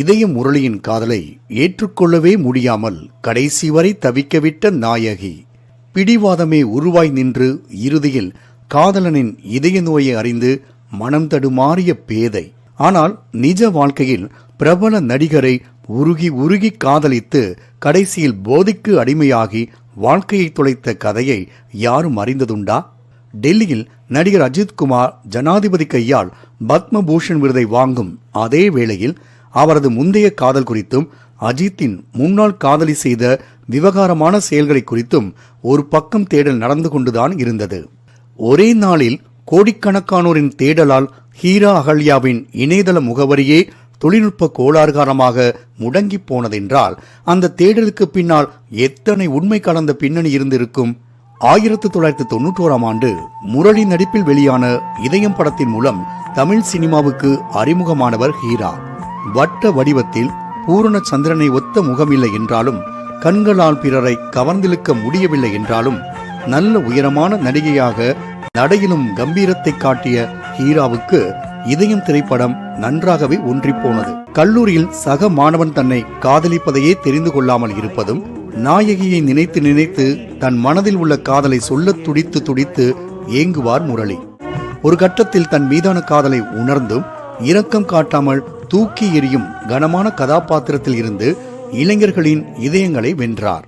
இதயம் முரளியின் காதலை ஏற்றுக்கொள்ளவே முடியாமல் கடைசி வரை தவிக்கவிட்ட நாயகி. பிடிவாதமே உருவாய் நின்று இறுதியில் காதலனின் இதய நோயை அறிந்து மனம் தடுமாறிய பேதை. ஆனால் நிஜ வாழ்க்கையில் பிரபல நடிகரை உருகி உருகி காதலித்து கடைசியில் போதைக்கு அடிமையாகி வாழ்க்கையை தொலைத்த கதையை யாரும் அறிந்ததுண்டா? டெல்லியில் நடிகர் அஜித்குமார் ஜனாதிபதி கையால் பத்மபூஷன் விருதை வாங்கும் அதே வேளையில் அவரது முந்தைய காதல் குறித்தும் அஜித்தின் முன்னாள் காதலி செய்த விவகாரமான செயல்களை குறித்தும் ஒரு பக்கம் தேடல் நடந்து கொண்டுதான் இருந்தது. ஒரே நாளில் கோடிக்கணக்கானோரின் தேடலால் ஹீரா அகல்யாவின் இணையதள முகவரியே தொழில்நுட்ப கோளாறு காரணமாக முடங்கி போனதென்றால் அந்த தேடலுக்கு பின்னால் எத்தனை உண்மை கலந்த பின்னணி இருந்திருக்கும்? ஆயிரத்து தொள்ளாயிரத்து தொன்னூற்றோராம் ஆண்டு முரளி நடிப்பில் வெளியான இதயம் படத்தின் மூலம் தமிழ் சினிமாவுக்கு அறிமுகமானவர் ஹீரா. வட்ட வடிவத்தில் பூரண சந்திரனை ஒத்த முகமில்லை என்றாலும் கண்களால் பிறரை கவர்ந்திழுக்க முடியவில்லை என்றாலும் நல்ல உயரமான நடிகையாக நடையிலும் கம்பீரத்தை காட்டிய ஹீராவுக்கு இதயம் திரைப்படம் நன்றாகவே ஒன்றிப்போனது. கல்லூரியில் சக மாணவன் தன்னை காதலிப்பதையே தெரிந்து கொள்ளாமல் இருப்பதும் நாயகியை நினைத்து நினைத்து தன் மனதில் உள்ள காதலை சொல்ல துடித்து துடித்து ஏங்குவார் முரளி. ஒரு கட்டத்தில் தன் மீதான காதலை உணர்ந்தும் இரக்கம் காட்டாமல் தூக்கி எறியும் கனமான கதாபாத்திரத்தில் இருந்து இளைஞர்களின் இதயங்களை வென்றார்.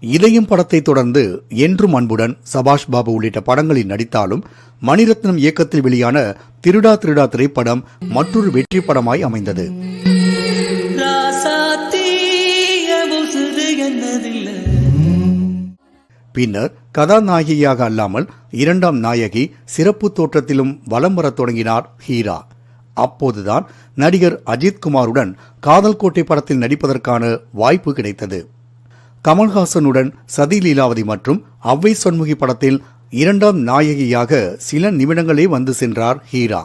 இதயம் படத்தை தொடர்ந்து என்றும் அன்புடன் சபாஷ் பாபு உள்ளிட்ட படங்களில் நடித்தாலும் மணிரத்னம் இயக்கத்தில் வெளியான திருடா திருடா திரைப்படம் மற்றொரு வெற்றி படமாய் அமைந்தது. பின்னர் கதாநாயகியாக அல்லாமல் இரண்டாம் நாயகி சிறப்பு தோற்றத்திலும் வலம் வரத் தொடங்கினார் ஹீரா. அப்போதுதான் நடிகர் அஜித் குமாருடன் காதல் கோட்டை படத்தில் நடிப்பதற்கான வாய்ப்பு கிடைத்தது. கமல்ஹாசனுடன் சதி லீலாவதி மற்றும் அவ்வை சொன்முகி படத்தில் இரண்டாம் நாயகியாக சில நிமிடங்களே வந்து சென்றார் ஹீரா.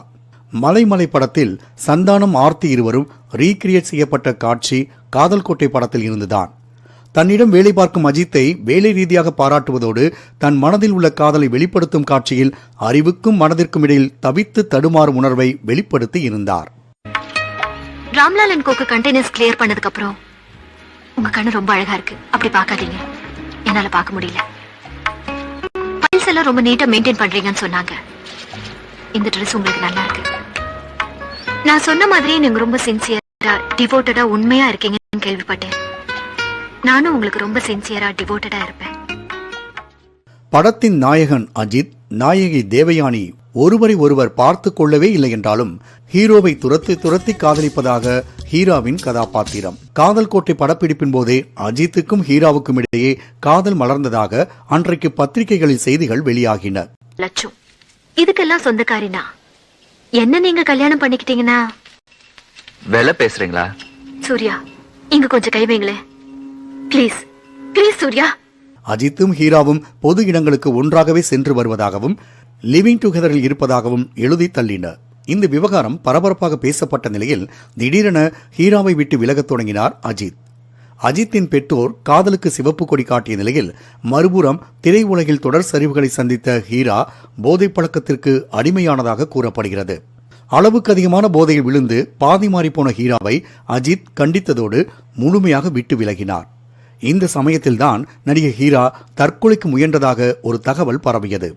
மலைமலை படத்தில் சந்தானம் ஆர்த்தி இருவரும் ரீக்ரியேட் செய்யப்பட்ட காட்சி காதல் கோட்டை படத்தில் இருந்துதான். தன்னிடம் வேலை பார்க்கும் அஜித்தை வேலை ரீதியாக பாராட்டுவதோடு தன் மனதில் உள்ள காதலை வெளிப்படுத்தும் காட்சியில் அறிவுக்கும் மனதிற்கும் இடையில் தவித்து தடுமாறும் உணர்வை வெளிப்படுத்தி இருந்தார். Ramlal and coke containers clear பண்ணதுக்கு அப்புறம் உங்க கண்ணு ரொம்ப அழகா இருக்கு. அப்படி பாக்காதீங்க என்னால பார்க்க முடியல. ஃபைல்ஸ் எல்லாம் ரொம்ப நீட்டா மெயின்டைன் பண்றீங்கன்னு சொன்னாங்க. இந்த ட்ரெஸ் உங்களுக்கு நல்லா இருக்கு. நான் சொன்ன மாதிரியே நீங்க ரொம்ப சின்சியரா டிவோட்டடா உண்மையா இருக்கீங்கன்னு கேள்விப்பட்டேன். நானும் உங்களுக்கு ரொம்ப சின்சியரா டிவோட்டடா இருப்பேன். படத்தின் நாயகன் அஜித் நாயகி தேவயானி ஒருவரை ஒருவர் பார்த்து கொள்ளவே இல்லை என்றாலும் ஹீரோவை துரத்தி துரத்தி காதலிப்பதாக ஹீராவின் கதாபாத்திரம். காதல் கோட்டை படப்பிடிப்பின் போதே அஜித்துக்கும் ஹீராவுக்கும் இடையே காதல் மலர்ந்ததாக அன்றைக்கு பத்திரிகைகளில் செய்திகள் வெளியாகின. லட்சம் இதுக்கெல்லாம் சொந்தக்காரினா? என்ன நீங்க கல்யாணம் பண்ணிக்கிட்டீங்கன்னா? விலை பேசுறீங்களா? சூர்யா இங்க கொஞ்சம் கை வைங்களேன். ப்ளீஸ் ப்ளீஸ் சூர்யா அஜித்தும் ஹீராவும் பொது இடங்களுக்கு ஒன்றாகவே சென்று வருவதாகவும் லிவிங் டுகெதரில் இருப்பதாகவும் எழுதி தள்ளினர் இந்த விவகாரம் பரபரப்பாக பேசப்பட்ட நிலையில் திடீரென ஹீராவை விட்டு விலகத் தொடங்கினார் அஜித். அஜித்தின் பெற்றோர் காதலுக்கு சிவப்பு கொடி காட்டிய நிலையில் மறுபுறம் திரையுலகில் தொடர் சரிவுகளை சந்தித்த ஹீரா போதைப் பழக்கத்திற்கு அடிமையானதாக கூறப்படுகிறது. அளவுக்கு அதிகமான போதையில் விழுந்து பாதி மாறிப்போன ஹீராவை அஜித் கண்டித்ததோடு முழுமையாக விட்டு விலகினார். இந்த சமயத்தில்தான் நடிகை ஹீரா தற்கொலைக்கு முயன்றதாக ஒரு தகவல் பரவியது.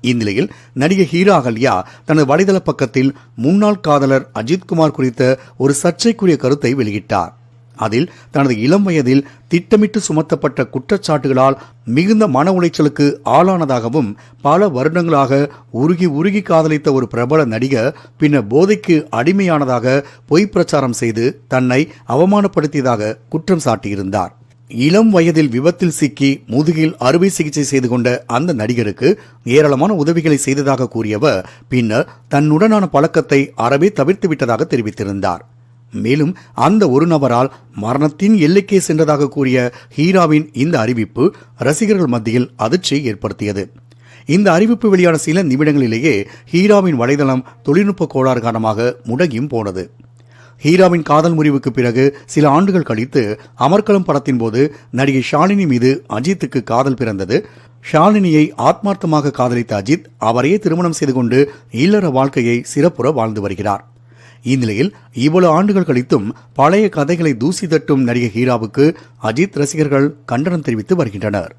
இந்நிலையில் நடிகை ஹீரா அகல்யா தனது வலைதள பக்கத்தில் முன்னாள் காதலர் அஜித்குமார் குறித்த ஒரு சர்ச்சைக்குரிய கருத்தை வெளியிட்டார். அதில் தனது இளம் வயதில் திட்டமிட்டு சுமத்தப்பட்ட குற்றச்சாட்டுகளால் மிகுந்த மன உளைச்சலுக்கு ஆளானதாகவும் பல வருடங்களாக உருகி உருகி காதலித்த ஒரு பிரபல நடிகர் பின்னர் போதைக்கு அடிமையானதாக பொய் பிரச்சாரம் செய்து தன்னை அவமானப்படுத்தியதாக குற்றம் சாட்டியிருந்தார். இளம் வயதில் விபத்தில் சிக்கி முதுகில் அறுவை சிகிச்சை செய்து கொண்ட அந்த நடிகருக்கு ஏராளமான உதவிகளை செய்ததாக கூறியவர் பின்னர் தன்னுடனான பழக்கத்தை அறவே தவிர்த்து விட்டதாக தெரிவித்திருந்தார். மேலும் அந்த ஒரு நபரால் மரணத்தின் எல்லைக்கே சென்றதாக கூறிய ஹீராவின் இந்த அறிவிப்பு ரசிகர்கள் மத்தியில் அதிர்ச்சியை ஏற்படுத்தியது. இந்த அறிவிப்பு வெளியான சில நிமிடங்களிலேயே ஹீராவின் வலைதளம் தொழில்நுட்ப கோளாறு காரணமாக முடங்கியும் போனது. ஹீராவின் காதல் முறிவுக்கு பிறகு சில ஆண்டுகள் கழித்து அமர்கலம் படத்தின் போது நடிகை ஷாலினி மீது அஜித்துக்கு காதல் பிறந்தது. ஷாலினியை ஆத்மார்த்தமாக காதலித்த அஜித் அவரையே திருமணம் செய்து கொண்டு இல்லற வாழ்க்கையை சிறப்புற வாழ்ந்து வருகிறார். இந்நிலையில் இவ்வளவு ஆண்டுகள் கழித்தும் பழைய கதைகளை தூசி தட்டும் நடிகை ஹீராவுக்கு அஜித் ரசிகர்கள் கண்டனம் தெரிவித்து வருகின்றனர்.